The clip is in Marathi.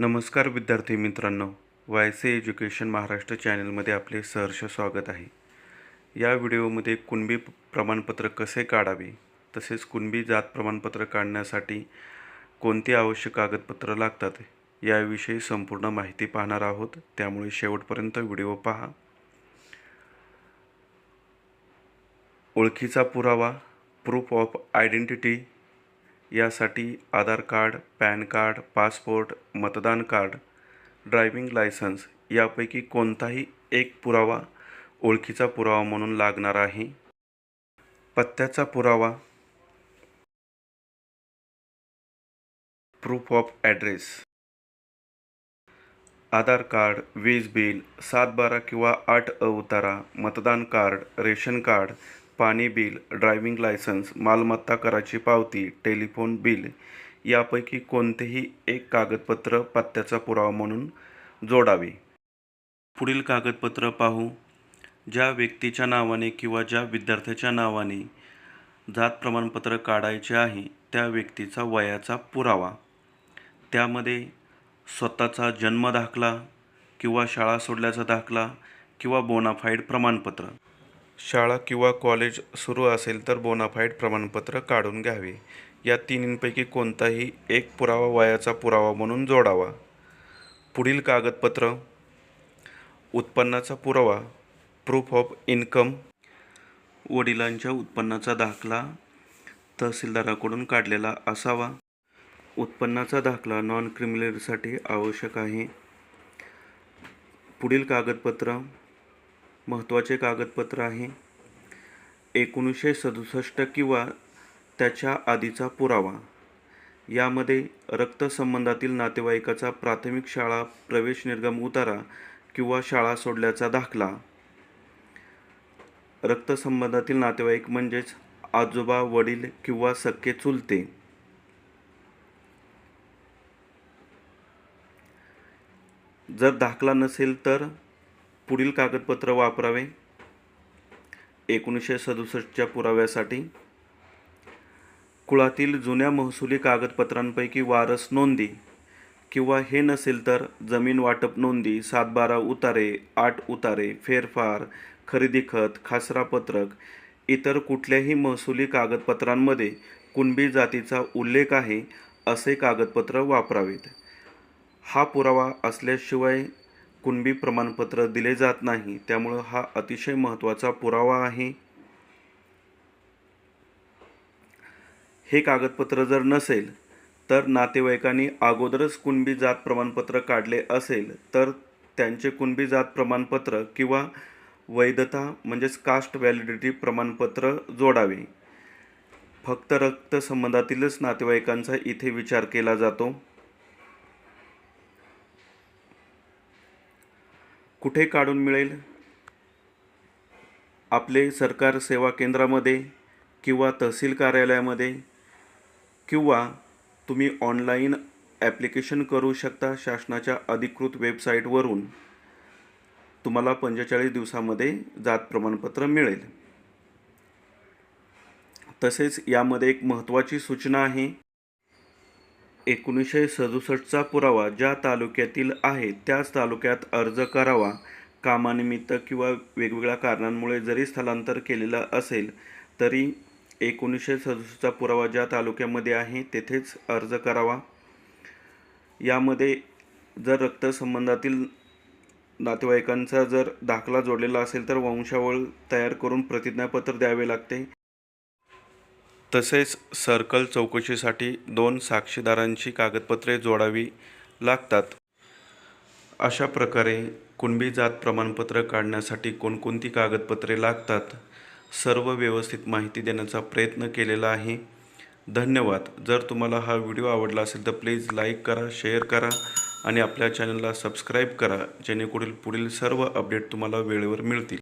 नमस्कार विद्यार्थी मित्रांनो वाय सी एज्युकेशन महाराष्ट्र चॅनलमध्ये आपले सहर्ष स्वागत आहे. या व्हिडिओमध्ये कुणबी प्रमाणपत्र कसे काढावे तसेच कुणबी जात प्रमाणपत्र काढण्यासाठी कोणती आवश्यक कागदपत्र लागतात याविषयी संपूर्ण माहिती पाहणार आहोत. त्यामुळे शेवटपर्यंत व्हिडिओ पहा. ओळखीचा पुरावा प्रूफ ऑफ आयडेंटिटी यासाठी Aadhaar card PAN card passport मतदान कार्ड ड्रायव्हिंग लायसन्स यापैकी कोणताही एक पुरावा ओळखीचा पुरावा म्हणून लागणार आहे. पत्त्याचा पुरावा. Proof of address Aadhaar card वीज बिल सात बारा किंवा आठ अवतारा मतदान कार्ड रेशन कार्ड पाणी बिल ड्रायव्हिंग लायसन्स मालमत्ता कराची पावती टेलिफोन बिल यापैकी कोणतेही एक कागदपत्र पत्त्याचा पुरावा म्हणून जोडावे. पुढील कागदपत्र पाहू. ज्या व्यक्तीच्या नावाने किंवा ज्या विद्यार्थ्याच्या नावाने जात प्रमाणपत्र काढायचे आहे त्या व्यक्तीचा वयाचा पुरावा. त्यामध्ये स्वतःचा जन्म दाखला किंवा शाळा सोडल्याचा दाखला किंवा बोनाफाईड प्रमाणपत्र. शाळा किंवा कॉलेज सुरू असेल तर बोनाफाईड प्रमाणपत्र काढून घ्यावे. या तिन्हींपैकी कोणताही एक पुरावा वयाचा पुरावा म्हणून जोडावा. पुढील कागदपत्र. उत्पन्नाचा पुरावा. प्रूफ ऑफ इन्कम वडिलांच्या उत्पन्नाचा दाखला. तहसीलदाराकडून काढलेला असावा. उत्पन्नाचा दाखला नॉन क्रिमिनलसाठी आवश्यक आहे. पुढील कागदपत्र. महत्त्वाचे कागदपत्र आहे. एकोणीसशे सदुसष्ट किंवा त्याच्या आधीचा पुरावा. यामध्ये रक्तसंबंधातील नातेवाईकाचा प्राथमिक शाळा प्रवेश निर्गम उतारा किंवा शाळा सोडल्याचा दाखला. रक्तसंबंधातील नातेवाईक म्हणजेच आजोबा वडील किंवा सख्खे चुलते. जर दाखला नसेल तर पुढील कागदपत्र वापरावे. एकोणीसशे सदुसष्टच्या पुराव्यासाठी. कुळातील जुन्या महसुली कागदपत्रांपैकी वारस नोंदी किंवा हे नसेल तर जमीन वाटप नोंदी सातबारा उतारे आठ उतारे फेरफार खरेदी खत खासरा पत्रक इतर कुठल्याही महसुली कागदपत्रांमध्ये कुणबी जातीचा उल्लेख आहे असे कागदपत्र वापरावेत. हा पुरावा असल्याशिवाय कुणबी प्रमाणपत्र दिले जात नाही त्यामुळं हा अतिशय महत्त्वाचा पुरावा आहे. हे कागदपत्र जर नसेल तर नातेवाईकांनी अगोदरच कुणबी जात प्रमाणपत्र काढले असेल तर त्यांचे कुणबी जात प्रमाणपत्र किंवा वैधता म्हणजेच कास्ट व्हॅलिडिटी प्रमाणपत्र जोडावे. फक्त रक्तसंबंधातीलच नातेवाईकांचा इथे विचार केला जातो. कुठे काढून मिळेल? आपले सरकार सेवा केंद्रामध्ये किंवा तहसील कार्यालयामध्ये किंवा तुम्ही ऑनलाईन ॲप्लिकेशन करू शकता शासनाच्या अधिकृत वेबसाईटवरून तुम्हाला पंचेचाळीस दिवसामध्ये जात प्रमाणपत्र मिळेल. तसेच यामध्ये एक महत्त्वाची सूचना आहे. एकोणीसशे सदुसष्टचा पुरावा ज्या तालुक्यातील आहे त्याच तालुक्यात अर्ज करावा. कामानिमित्त किंवा वेगवेगळ्या कारणांमुळे जरी स्थलांतर केलेलं असेल तरी एकोणीसशे सदुसष्टचा पुरावा ज्या तालुक्यामध्ये आहे तेथेच अर्ज करावा. यामध्ये जर रक्तसंबंधातील नातेवाईकांचा जर दाखला जोडलेला असेल तर वंशावळ तयार करून प्रतिज्ञापत्र द्यावे लागते. तसेच सर्कल चौकशीसाठी दोन साक्षीदारांची कागदपत्रे जोडावी लागतात. अशा प्रकारे कुणबी जात प्रमाणपत्र काढण्यासाठी कोणकोणती कागदपत्रे लागतात सर्व व्यवस्थित माहिती देण्याचा प्रयत्न केलेला आहे. धन्यवाद. जर तुम्हाला हा व्हिडिओ आवडला असेल तर प्लीज लाईक करा शेअर करा आणि आपल्या चॅनलला सबस्क्राईब करा जेणेकरून पुढील सर्व अपडेट तुम्हाला वेळेवर मिळतील.